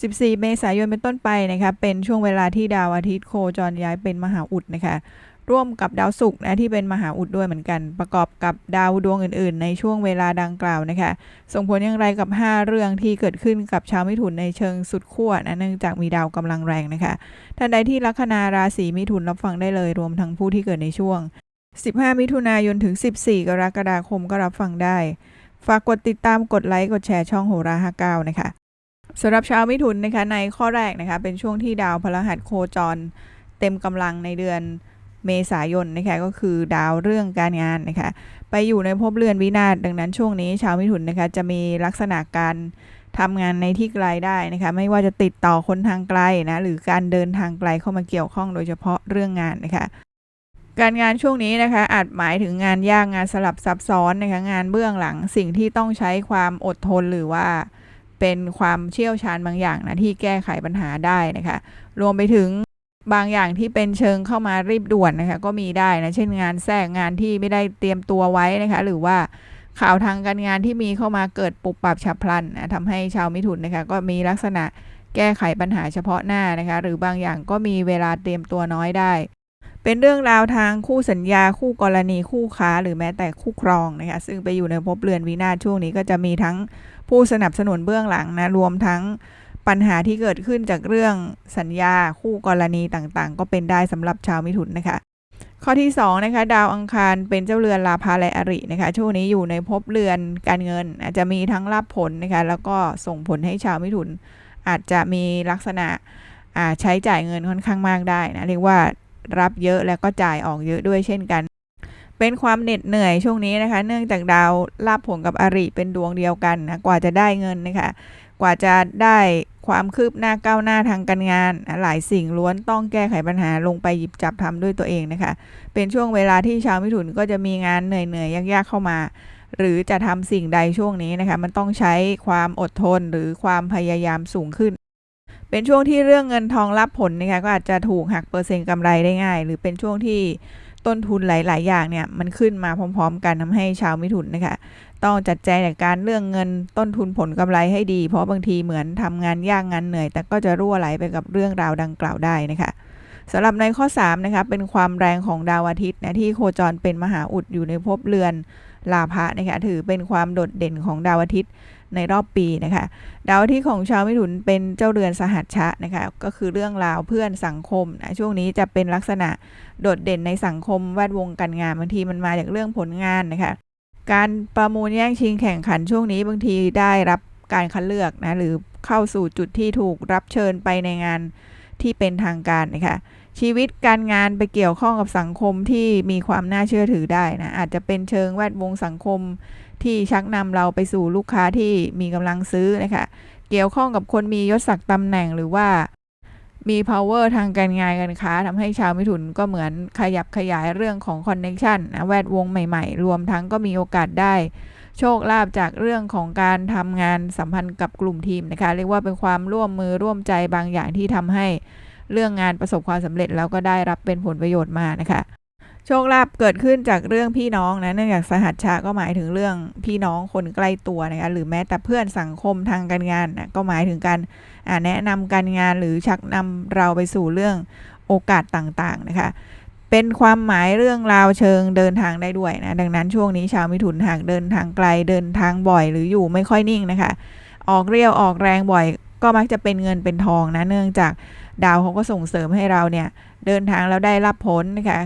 14 เมษายนเป็นต้นไปนะคะเป็นช่วงเวลาที่ดาวอาทิตย์โคจรย้ายเป็นมหาอุดนะคะร่วมกับดาวศุกร์นะที่เป็นมหาอุดด้วยเหมือนกัน ประกอบกับดาวดวงอื่น ๆ ในช่วงเวลาดังกล่าวนะคะส่งผลอย่างไรกับ 5 เรื่องที่เกิดขึ้นกับชาวมิถุนในเชิงสุดขั้วนะเนื่องจากมีดาวกำลังแรงนะคะท่านใดที่ลัคนาราศีมิถุนรับฟังได้เลยรวมทั้งผู้ที่เกิดในช่วง 15 มิถุนายนถึง 14 กรกฎาคมก็รับฟังได้ ฝากกดติดตามกดไลค์กดแชร์ช่องโหรา59นะคะ สำหรับชาวมิถุนนะคะในข้อแรกนะคะเป็นช่วงที่ดาวพฤหัสโคจร เต็มกำลังในเดือนเมษายนนะคะก็คือดาวเรื่องการงานนะคะไปอยู่ในภพเรือนวินาศดังนั้นช่วงนี้ชาวมิถุนนะคะจะมีลักษณะการทำงานในที่ไกลได้นะคะไม่ว่าจะติดต่อคนทางไกลนะหรือการเดินทางไกลเข้ามาเกี่ยวข้องโดยเฉพาะเรื่องงานนะคะการงานช่วงนี้นะคะอาจหมายถึงงานยากงานสลับซับซ้อนนะคะงานเบื้องหลังสิ่งที่ต้องใช้ความอดทนหรือว่า เป็นความเชี่ยวชาญบางอย่างนะที่แก้ไขปัญหาได้นะคะ รวมไปถึงบางอย่างที่เป็นเชิงเข้ามารีบด่วนนะคะก็มีได้นะเช่นงานแทรกงานที่ไม่ได้เตรียมตัวไว้นะคะหรือว่าข่าวทางการงานที่มีเข้ามาเกิดปุบปับฉับพลันนะทำให้ชาวมิถุนนะคะก็มีลักษณะแก้ไขปัญหาเฉพาะหน้านะคะหรือบางอย่างก็มีเวลาเตรียมตัวน้อยได้ เป็นเรื่องราวทางคู่สัญญาคู่กรณีคู่ค้า หรือแม้แต่คู่ครองนะคะซึ่งไปอยู่ในภพเรือนวินาศช่วงนี้ก็จะมีทั้งผู้สนับสนุนเบื้องหลังนะรวมทั้งปัญหาที่เกิดขึ้นจากเรื่องสัญญาคู่กรณีต่างๆ ก็เป็นได้สำหรับชาวมิถุนนะคะ ข้อที่2นะคะดาวอังคารเป็นเจ้าเรือนลาภาและอรินะคะช่วงนี้อยู่ในภพเรือนการเงิน อาจจะมีทั้งรับผลนะคะแล้วก็ส่งผลให้ชาวมิถุน อาจจะมีลักษณะใช้จ่ายเงินค่อนข้างมากได้นะเรียกว่า รับเยอะแล้วก็จ่ายออกเยอะด้วยเช่นกัน เป็นความเหน็ดเหนื่อยช่วงนี้นะคะ เนื่องจากดาวลาบผลกับอริเป็นดวงเดียวกันนะกว่าจะได้เงินนะคะกว่าจะได้ความคืบหน้าก้าวหน้าทางการงาน หลายสิ่งล้วนต้องแก้ไขปัญหาลงไปหยิบจับทำด้วยตัวเองนะคะ เป็นช่วงเวลาที่ชาวมิถุนก็จะมีงานเหนื่อยๆยากๆเข้ามา หรือจะทำสิ่งใดช่วงนี้นะคะ มันต้องใช้ความอดทนหรือความพยายามสูงขึ้น เป็นช่วงที่เรื่องเงินทองรับผลนะคะก็อาจจะถูกหักเปอร์เซ็นต์กำไรได้ง่าย หรือเป็นช่วงที่ต้นทุนหลาย ๆ อย่างเนี่ยมันขึ้นมาพร้อม ๆ กันทำให้ชาวมิถุนนะคะต้องจัดแจงการเรื่องเงินต้นทุนผลกำไรให้ดี เพราะบางทีเหมือนทำงานยากงานเหนื่อย แต่ก็จะรั่วไหลไปกับเรื่องราวดังกล่าวได้นะคะสำหรับในข้อ3นะคะเป็นความแรงของดาวอาทิตย์นะที่โคจรเป็นมหาอุดอยู่ในภพเรือนลาภะนะคะถือเป็นความโดดเด่นของดาวอาทิตย์ ในรอบปีนะคะดาวที่ของชาวมิถุนเป็นเจ้าเรือนสหัชชะนะคะก็คือเรื่องราวเพื่อนสังคมนะช่วงนี้จะเป็นลักษณะโดดเด่นในสังคมแวดวงการงานบางทีมันมาจากเรื่องผลงานนะคะการประมูลแย่งชิงแข่งขันช่วงนี้บางทีได้รับการคัดเลือกนะหรือเข้าสู่จุดที่ถูกรับเชิญไปในงานที่เป็นทางการนะคะ ชีวิตการงานไปเกี่ยวข้องกับสังคมที่มีความน่าเชื่อถือได้นะอาจจะเป็นเชิงแวดวงสังคมที่ชักนำเราไปสู่ลูกค้าที่มีกำลังซื้อนะคะเกี่ยวข้องกับคนมียศศักดิ์ตำแหน่งหรือว่ามี power ทางการงานการค้าทำให้ชาวมิถุนก็เหมือนขยับขยายเรื่องของ connection นะแวดวงใหม่ๆ รวมทั้งก็มีโอกาสได้ โชคลาภจากเรื่องของการทำงานสัมพันธ์กับกลุ่มทีมนะคะ เรียกว่าเป็นความร่วมมือร่วมใจบางอย่างที่ทำให้ เรื่องงานประสบความสำเร็จแล้วก็ได้รับเป็นผลประโยชน์มานะคะโชคลาภเกิดขึ้นจากเรื่องพี่น้องนะเนื่องจากสหัชชาก็หมายถึงเรื่องพี่น้องคนใกล้ตัวนะคะหรือแม้แต่เพื่อนสังคมทางการงานนะก็หมายถึงการแนะนำการงานหรือชักนำเราไปสู่เรื่องโอกาสต่างๆนะคะเป็นความหมายเรื่องราวเชิงเดินทางได้ด้วยนะดังนั้นช่วงนี้ชาวมิถุนหากเดินทางไกลเดินทางบ่อยหรืออยู่ไม่ค่อยนิ่งนะคะ ออกเรียวออกแรงบ่อยก็มักจะเป็นเงินเป็นทองนะเนื่องจาก ดาวเขาก็ส่งเสริมให้เราเนี่ย เดินทางแล้วได้รับผลนะคะ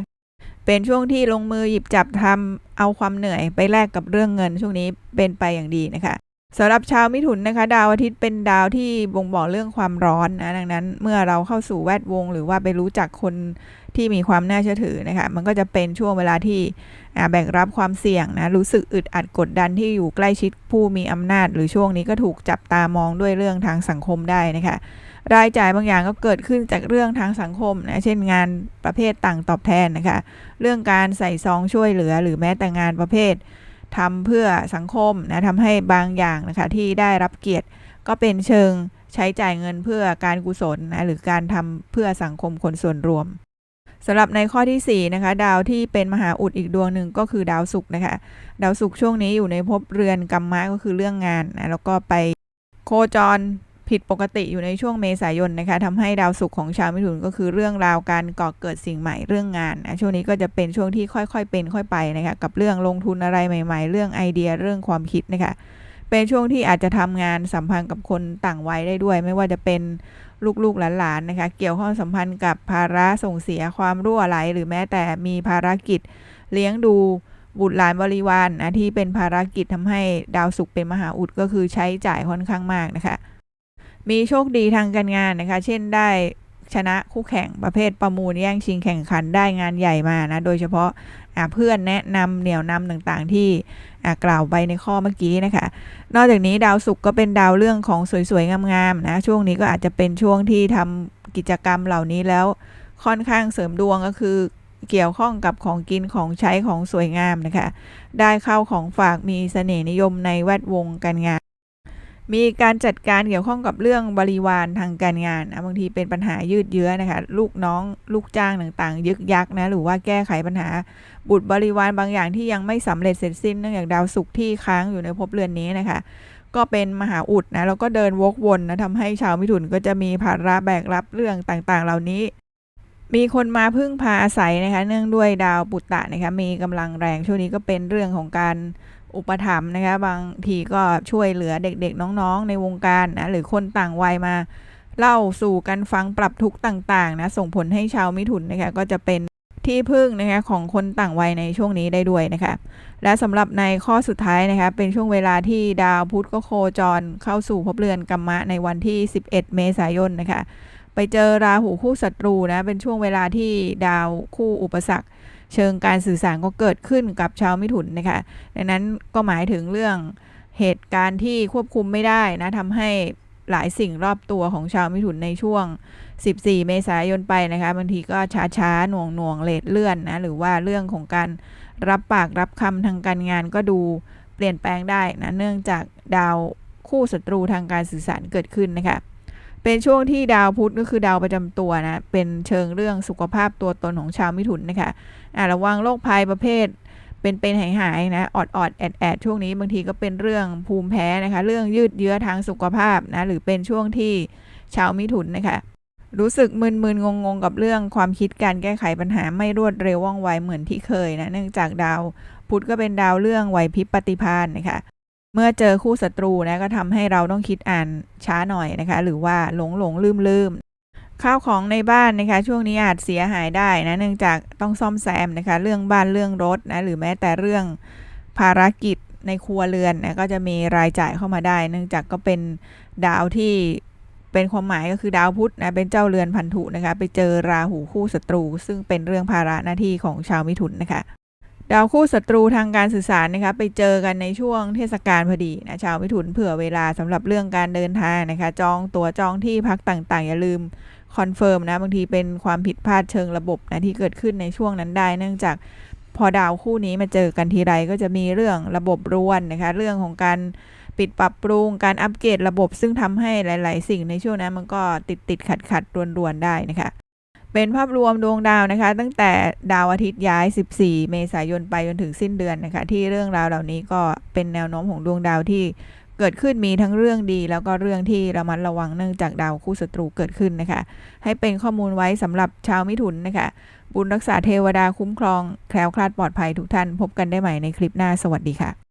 เป็นช่วงที่ลงมือหยิบจับทำเอาความเหนื่อยไปแลกกับเรื่องเงินช่วงนี้เป็นไปอย่างดีนะคะ สำหรับชาวมิถุนนะคะ ดาวอาทิตย์เป็นดาวที่บ่งบอกเรื่องความร้อนนะดังนั้นเมื่อเราเข้าสู่แวดวง หรือว่าไปรู้จักคนที่มีความน่าเชื่อถือนะคะ มันก็จะเป็นช่วงเวลาที่แบกรับความเสี่ยงนะรู้สึกอึดอัดกดดันที่อยู่ใกล้ชิดผู้มีอำนาจ หรือช่วงนี้ก็ถูกจับตามองด้วยเรื่องทางสังคมได้นะคะรายจ่ายบางอย่างก็เกิดขึ้นจากเรื่องทางสังคมนะเช่นงานประเภทต่างตอบแทนนะคะ เรื่องการใส่ซองช่วยเหลือ หรือแม้แต่งานประเภท ทำเพื่อสังคมนะทำให้บางอย่างนะคะที่ได้รับเกียรติก็เป็นเชิงใช้จ่ายเงินเพื่อการกุศลนะหรือการทำเพื่อสังคมคนส่วนรวมสำหรับในข้อที่4นะคะดาวที่เป็นมหาอุดอีกดวงหนึ่งก็คือดาวศุกร์นะคะดาวศุกร์ช่วงนี้อยู่ในภพเรือนกรรมะก็คือเรื่องงานนะแล้วก็ไปโคจร ผิดปกติอยู่ในช่วงเมษายนนะคะทำให้ดาวศุกร์ของชาวมิถุนก็คือเรื่องราวการก่อเกิดสิ่งใหม่เรื่องงานนะช่วงนี้ก็จะเป็นช่วงที่ค่อยๆ เป็นค่อยไปนะคะกับเรื่องลงทุนอะไรใหม่ ๆ เรื่องไอเดียเรื่องความคิดนะคะเป็นช่วงที่อาจจะทำงานสัมพันธ์กับคนต่างวัยได้ด้วย ไม่ว่าจะเป็นลูกๆหลานๆนะคะเกี่ยวข้องสัมพันธ์กับภาระส่งเสียความรั่วไหล หรือแม้แต่มีภารกิจเลี้ยงดูบุตรหลานบริวารนนะที่เป็นภารกิจทำให้ดาวศุกร์เป็นมหาอุดก็คือใช้จ่ายค่อนข้างมากนะคะ มีโชคดีทางการงานนะคะ เช่นได้ชนะคู่แข่งประเภทประมูลแย่งชิงแข่งขันได้งานใหญ่มานะ โดยเฉพาะเพื่อนแนะนำเหนี่ยวนำต่างๆ ที่กล่าวไปในข้อเมื่อกี้นะคะ นอกจากนี้ดาวศุกร์ก็เป็นดาวเรื่องของสวยๆงามๆนะ ช่วงนี้ก็อาจจะเป็นช่วงที่ทำกิจกรรมเหล่านี้แล้วค่อนข้างเสริมดวงก็คือเกี่ยวข้องกับของกินของใช้ของสวยงามนะคะ ได้เข้าของฝากมีเสน่ห์นิยมในแวดวงการงาน มีการจัดการเกี่ยวข้องกับเรื่องบริวารทางการงานนะบางทีเป็นปัญหายืดเยื้อนะคะ ลูกน้องลูกจ้างต่างๆ ยึกยักนะหรือว่าแก้ไขปัญหาบุตรบริวารบางอย่างที่ยังไม่สำเร็จเสร็จสิ้นเนื่องจากดาวศุกร์ที่ค้างอยู่ในภพเรือนนี้นะคะ ก็เป็นมหาอุดนะแล้วก็เดินวกวนนะทำให้ชาวมิถุนก็จะมีภาระแบกรับเรื่องต่างๆ เหล่านี้มีคนมาพึ่งพาอาศัยนะคะ เนื่องด้วยดาวปุตตะนะคะมีกำลังแรงช่วงนี้ก็เป็นเรื่องของการ อุปถัมภ์นะคะบางทีก็ช่วยเหลือเด็กๆน้องๆ ในวงการนะหรือคนต่างวัยมาเล่าสู่กันฟังปรับทุกข์ต่างๆนะส่งผลให้ชาวมิถุนนะคะก็จะเป็นที่พึ่งนะคะของคนต่างวัยในช่วงนี้ได้ด้วยนะคะ และสำหรับในข้อสุดท้ายนะคะเป็นช่วงเวลาที่ดาวพุธก็โคจรเข้าสู่ภพเรือนกัมมะในวันที่ 11 เมษายนนะคะ ไปเจอราหูคู่ศัตรูนะเป็นช่วงเวลาที่ดาวคู่อุปสรรค เชิงการสื่อสารก็เกิดขึ้นกับชาวมิถุนนะคะดังนั้นก็หมายถึงเรื่องเหตุการณ์ที่ควบคุมไม่ได้นะทำให้หลายสิ่งรอบตัวของชาวมิถุนในช่วง 14 เมษายนไปนะคะบางทีก็ช้าช้าหน่วงหน่วงเลทเลื่อนนะหรือว่าเรื่องของการรับปากรับคำทางการงานก็ดูเปลี่ยนแปลงได้นะเนื่องจากดาวคู่ศัตรูทางการสื่อสารเกิดขึ้นนะคะ เป็นช่วงที่ดาวพุธก็คือดาวประจำตัวนะ เป็นเชิงเรื่องสุขภาพตัวตนของชาวมิถุนนะคะอ่าระวังโรคภัยประเภท เป็นเป็นหายหายนะออดออดแอดแอดช่วงนี้บางทีก็เป็นเรื่องภูมิแพ้นะคะ เรื่องยืดเยื้อทางสุขภาพนะหรือเป็นช่วงที่ชาวมิถุนนะคะรู้สึกมึนๆงงๆ กับเรื่องความคิดการแก้ไขปัญหาไม่รวดเร็วว่องไวเหมือนที่เคยนะเนื่องจากดาวพุธก็เป็นดาวเรื่องไหวพริบปฏิภาณนะคะ เมื่อเจอคู่ศัตรูนะก็ทำให้เราต้องคิดอ่านช้าหน่อยนะคะ หรือว่าหลงหลงลืมลืมข้าวของในบ้านนะคะ ช่วงนี้อาจเสียหายได้นะเนื่องจากต้องซ่อมแซมนะคะ เรื่องบ้านเรื่องรถนะหรือแม้แต่เรื่องภารกิจในครัวเรือนนะก็จะมีรายจ่ายเข้ามาได้ เนื่องจากก็เป็นดาวที่เป็นความหมายก็คือดาวพุธนะเป็นเจ้าเรือนพันธุนะคะ ไปเจอราหูคู่ศัตรู ซึ่งเป็นเรื่องภาระหน้าที่ของชาวมิถุนนะคะ ดาวคู่ศัตรูทางการสื่อสารนะคะไปเจอกันในช่วงเทศกาลพอดีนะชาวมิถุนเผื่อเวลาสำหรับเรื่องการเดินทางนะคะจองตั๋วจองที่พักต่างๆ อย่าลืมคอนเฟิร์มนะบางทีเป็นความผิดพลาดเชิงระบบนะที่เกิดขึ้นในช่วงนั้นได้ เนื่องจากพอดาวคู่นี้มาเจอกันทีไรก็จะมีเรื่องระบบรวนนะคะเรื่องของการปิดปรับปรุงการอัปเกรดระบบซึ่งทำให้หลาย ๆ สิ่งในช่วงนั้นมันก็ติดติดขัดขัดรวนรวนได้นะคะ เป็นภาพรวมดวงดาวนะคะ ตั้งแต่ดาวอาทิตย์ย้าย 14 เมษายนไปจนถึงสิ้นเดือนนะคะ ที่เรื่องราวเหล่านี้ก็เป็นแนวโน้มของดวงดาวที่เกิดขึ้นมีทั้งเรื่องดี แล้วก็เรื่องที่ระมัดระวังเนื่องจากดาวคู่ศัตรูเกิดขึ้นนะคะ ให้เป็นข้อมูลไว้สำหรับชาวมิถุนนะคะ บุญรักษาเทวดาคุ้มครองแคล้วคลาดปลอดภัยทุกท่าน พบกันได้ใหม่ในคลิปหน้าสวัสดีค่ะ